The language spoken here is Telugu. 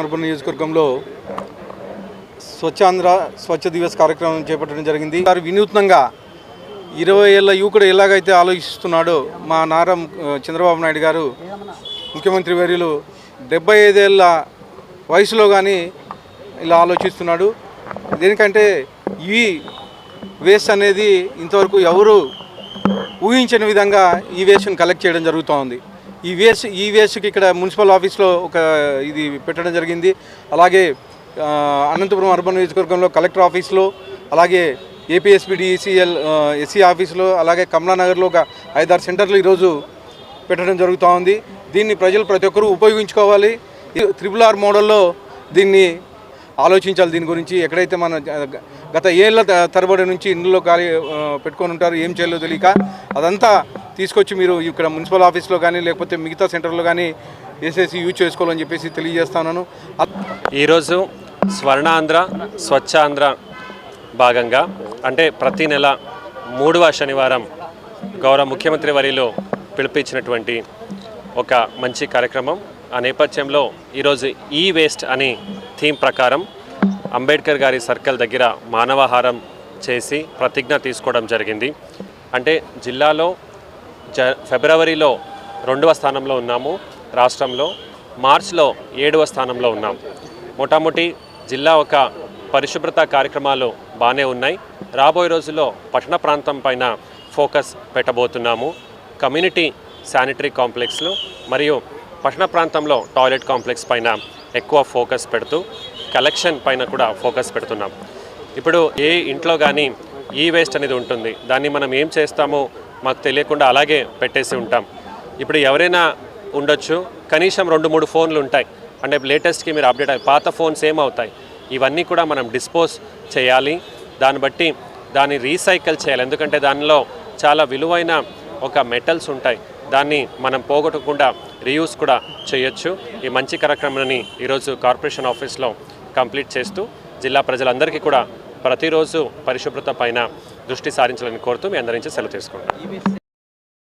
అర్బన్ నియోజకవర్గంలో స్వచ్ఛాంధ్ర స్వచ్ఛ దివస్ కార్యక్రమం చేపట్టడం జరిగింది. వారు వినూత్నంగా ఇరవై ఏళ్ళ యువకుడు ఎలాగైతే ఆలోచిస్తున్నాడో మా నారం చంద్రబాబు నాయుడు గారు ముఖ్యమంత్రి వర్యులు డెబ్బై ఐదేళ్ళ వయసులో కానీ ఇలా ఆలోచిస్తున్నాడు. దేనికంటే ఈ వేస్ట్ అనేది ఇంతవరకు ఎవరు ఊహించని విధంగా ఈ వేస్ట్ని కలెక్ట్ చేయడం జరుగుతూ ఉంది ఈ వేస్ట్ ఈ వేస్ట్కి ఇక్కడ మున్సిపల్ ఆఫీస్లో ఒక ఇది పెట్టడం జరిగింది. అలాగే అనంతపురం అర్బన్ నియోజకవర్గంలో కలెక్టర్ ఆఫీస్లో అలాగే ఏపీఎస్బిడిఈసీఎల్ ఎస్సీ ఆఫీస్లో అలాగే కమలానగర్లో ఒక ఐదారు సెంటర్లు ఈరోజు పెట్టడం జరుగుతూ ఉంది. దీన్ని ప్రజలు ప్రతి ఒక్కరూ ఉపయోగించుకోవాలి. త్రిపుల్ ఆర్ మోడల్లో దీన్ని ఆలోచించాలి దీని గురించి. ఎక్కడైతే మన గత ఏళ్ళ త- తరబడి నుంచి ఇంట్లో ఖాళీ పెట్టుకొని ఉంటారు. ఏం చేయాలో తెలియక అదంతా తీసుకొచ్చి మీరు ఇక్కడ మున్సిపల్ ఆఫీస్లో కానీ లేకపోతే మిగతా సెంటర్లో కానీ వేసేసి యూజ్ చేసుకోవాలని చెప్పేసి తెలియజేస్తున్నాను ఈరోజు స్వర్ణాంధ్ర స్వచ్ఛాంధ్ర భాగంగా అంటే ప్రతి నెల మూడవ శనివారం గౌరవ ముఖ్యమంత్రి వరిలో పిలిపించినటువంటి ఒక మంచి కార్యక్రమం. ఆ నేపథ్యంలో ఈరోజు ఈ వేస్ట్ అనే థీమ్ ప్రకారం అంబేద్కర్ గారి సర్కిల్ దగ్గర మానవహారం చేసి ప్రతిజ్ఞ తీసుకోవడం జరిగింది. అంటే జిల్లాలో జ ఫిబ్రవరిలో రెండవ స్థానంలో ఉన్నాము రాష్ట్రంలో మార్చ్లో ఏడవ స్థానంలో ఉన్నాం. మొటామొటి జిల్లా ఒక పరిశుభ్రత కార్యక్రమాలు బాగానే ఉన్నాయి. రాబోయే రోజుల్లో పట్టణ ప్రాంతం పైన ఫోకస్ పెట్టబోతున్నాము. కమ్యూనిటీ శానిటరీ కాంప్లెక్స్లు మరియు పట్టణ ప్రాంతంలో టాయిలెట్ కాంప్లెక్స్ పైన ఎక్కువ ఫోకస్ పెడుతూ కలెక్షన్ పైన కూడా ఫోకస్ పెడుతున్నాం. ఇప్పుడు ఏ ఇంట్లో కానీ ఈ వేస్ట్ అనేది ఉంటుంది. దాన్ని మనం ఏం చేస్తామో మాకు తెలియకుండా అలాగే పెట్టేసి ఉంటాం. ఇప్పుడు ఎవరైనా ఉండొచ్చు. కనీసం రెండు మూడు ఫోన్లు ఉంటాయి. అంటే లేటెస్ట్కి మీరు అప్డేట్ అయ్యి పాత ఫోన్స్ ఏమవుతాయి ఇవన్నీ కూడా మనం డిస్పోజ్ చేయాలి. దాన్ని బట్టి దాన్ని రీసైకిల్ చేయాలి. ఎందుకంటే దానిలో చాలా విలువైన ఒక మెటల్స్ ఉంటాయి. దాన్ని మనం పోగొట్టకుండా రీయూస్ కూడా చేయొచ్చు. ఈ మంచి కార్యక్రమాన్ని ఈరోజు కార్పొరేషన్ ఆఫీస్లో కంప్లీట్ చేస్తూ జిల్లా ప్రజలందరికీ కూడా ప్రతిరోజు పరిశుభ్రత పైన దృష్టి సారించాలని కోరుతూ మీ అందరించి సెలవు తీసుకుంటాం